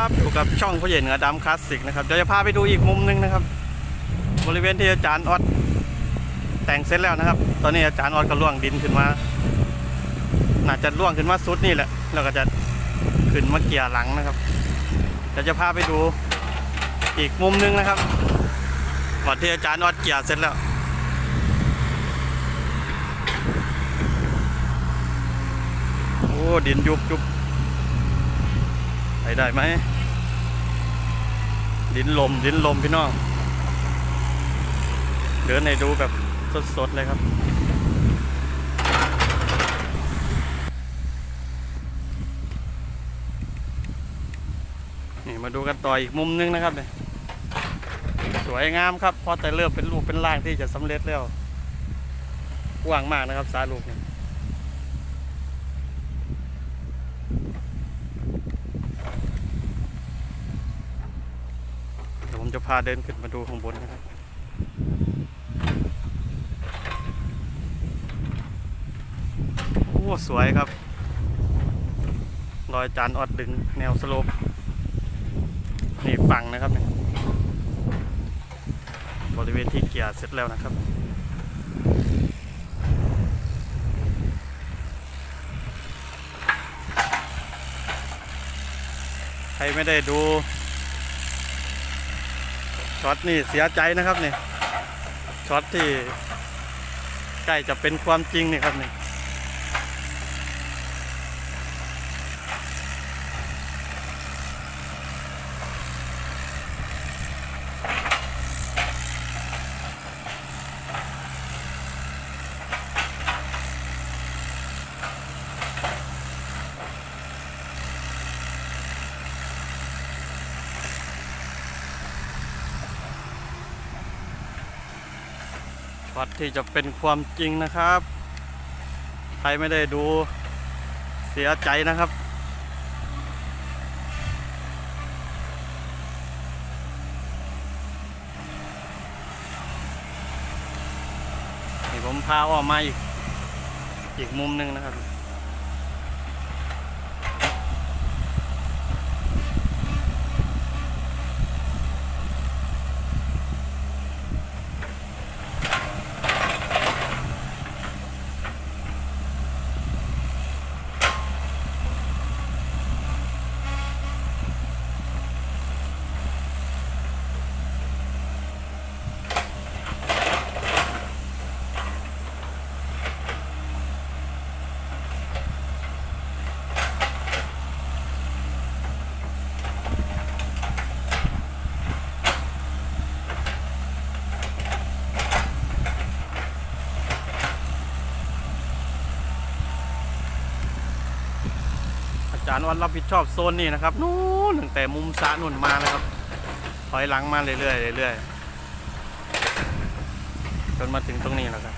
ับอยู่กับช่องพ่อใหญ่เหนือดำคลาสสิกนะครับเดี๋ยวจะพาไปดูอีกมุมหนึงนะครับ บริเวณที่อาจารย์ออดแต่งเสร็จแล้วนะครับ ตอนนี้อาจารย์ออดก็ล่วงดินขึ้นมาน่าจะล่วงขึ้นมาสุดนี่แหละแล้วก็จะขึ้นมาเกี่ยหลังนะครับเดี๋ยวจะพาไปดูอีกมุมหนึงนะครับวันที่อาจารย์ออดเกี่ยเสร็จแล้วโอ้ดินยุบยุบ ไปได้ไหมดินลมดินลมพี่น้อง เดินให้ดูแบบสดๆเลยครับ นี่มาดูกันต่ออีกมุมนึงนะครับเนี่ยสวยงามครับพอแต่เริ่มเป็นรูปเป็นร่างที่จะสำเร็จแล้วกว้างมากนะครับสาลูกเนี่ย เดี๋ยวผม จะพาเดินขึ้นมาดูข้างบนนะครับโอ้สวยครับ รอยจานออดดึงแนวสโลปนี่ฝั่งนะครับเนี่ยบริเวณที่เกียร์เสร็จแล้วนะครับใครไม่ได้ดู ช็อตนี่เสียใจนะครับเนี่ยช็อตที่ใกล้จะเป็นความจริงนี่ครับเนี่ย วัดที่จะเป็นความจริงนะครับ ใครไม่ได้ดูเสียใจนะครับ นี่ผมพาออกมาอีก อีกมุมหนึ่งนะครับ จานวันรับผิดชอบโซนนี่นะครับนู้นตั้งแต่มุมซะนุ่นมาเลยครับ ถอยหลังมาเรื่อยๆเรื่อยๆจนมาถึงตรงนี้แล้วครับ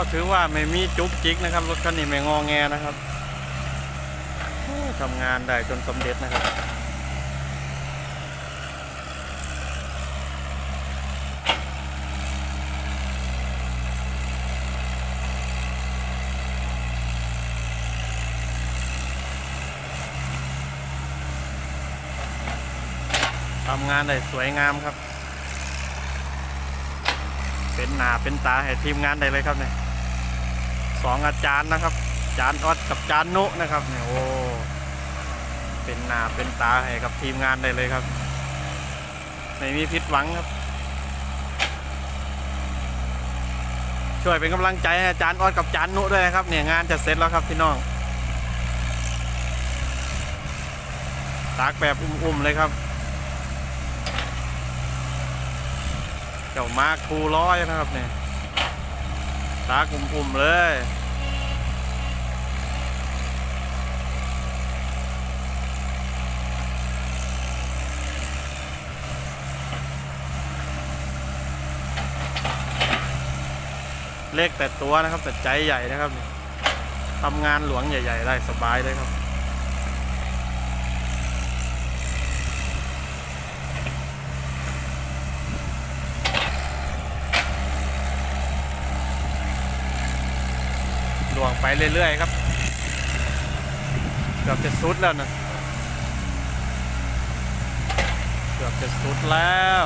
ก็ถือว่าไม่มีจุกจิกนะครับ รถคันนี้ไม่งอแงนะครับทำงานได้จนสำเร็จนะครับ ทำงานได้สวยงามครับ เป็นหนาเป็นตาให้ทีมงานได้เลยครับเนี่ย สองอาจารย์นะครับอาจารย์ออดกับอาจารย์นุนะครับเนี่ยโอ้เป็นหนาเป็นตาให้กับทีมงานได้เลยครับไม่มีผิดหวังครับ ช่วยเป็นกำลังใจให้อาจารย์ออดกับอาจารย์นุด้วยนะครับ เนี่ยงานจะเสร็จแล้วครับพี่น้องตากแบบอุ้มๆเลยครับเจ้ามาครูร้อยนะครับเนี่ย ตากอุ้มๆเลยเล็กแต่ตัวนะครับแต่ใจใหญ่นะครับทำงานหลวงใหญ่ ๆ ได้สบายเลยครับ หลวง ไปเรื่อยๆครับเกือบจะสุดแล้วนะเกือบจะสุดแล้ว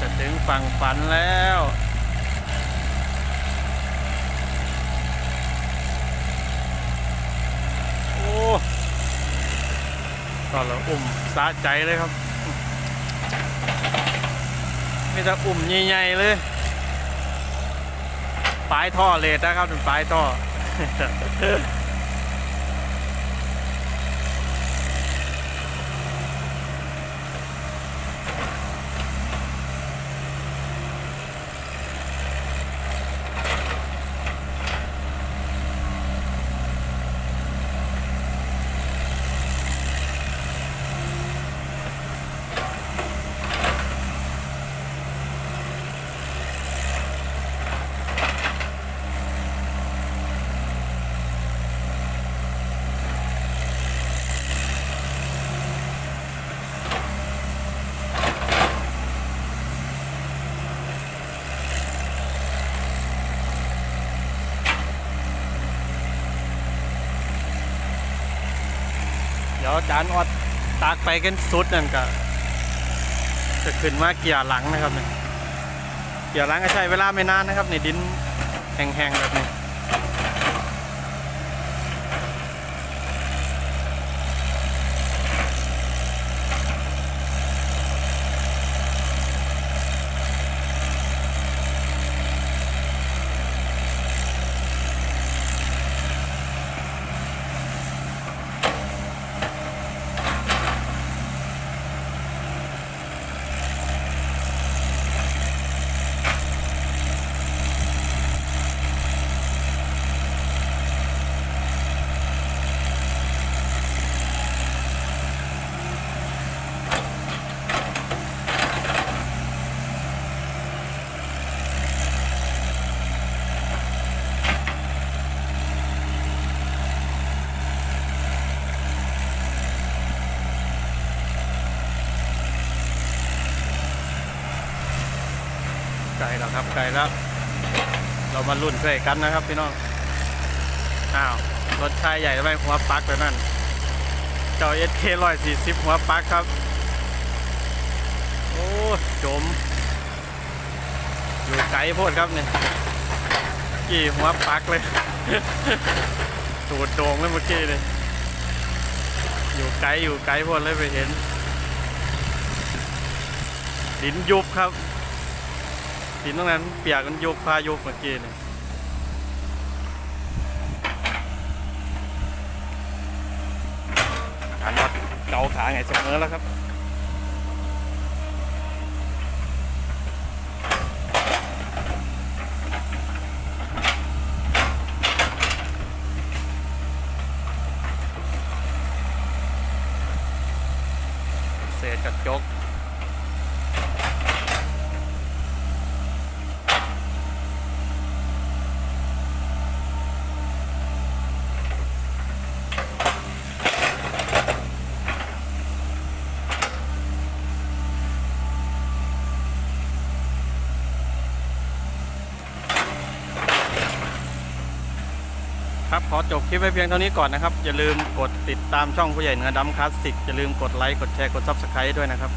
จะถึงฝั่งฝันแล้วโอ้ตอนเราอุ่มสะใจเลยครับมีแต่อุ่มใหญ่ๆเลย ปลายท่อเลดนะครับเป็นปลายท่อ จานออดตากไปกันสุดนั่นก็จะขึ้นมาเกียร์หลังนะครับเนี่ยเกียร์หลังก็ใช้เวลาไม่นานนะครับในดินแห้งๆแบบนี้ ไกลแล้วครับไกลแล้ว เรามารุ่นช่วยกันนะครับพี่น้องอ้าวรถชายใหญ่ทำไมหัวปักแบบนั้นเจ้าเอสเคร้อยสี่สิบหัวปักครับ โอ้จม อยู่ไกลโพดครับเนี่ยกี่หัวปักเลยตูดโด่งเลยเมื่อกี้เลยอยู่ไกลอยู่ไกลโพดเลยไปเห็นดินยุบครับ ดินตรงนั้นเปียกมันโยุบพายุบเมื่อกี้เนี่ยการวัดเกาขาไงเสมอแล้วครับเศษกระจก ขอจบคลิปไว้เพียงเท่านี้ก่อนนะครับ อย่าลืมกดติดตามช่องผู้ใหญ่เหนือดำคลาสสิกอย่าลืมกดไลค์กดแชร์กดซับสไครต์ด้วยนะครับ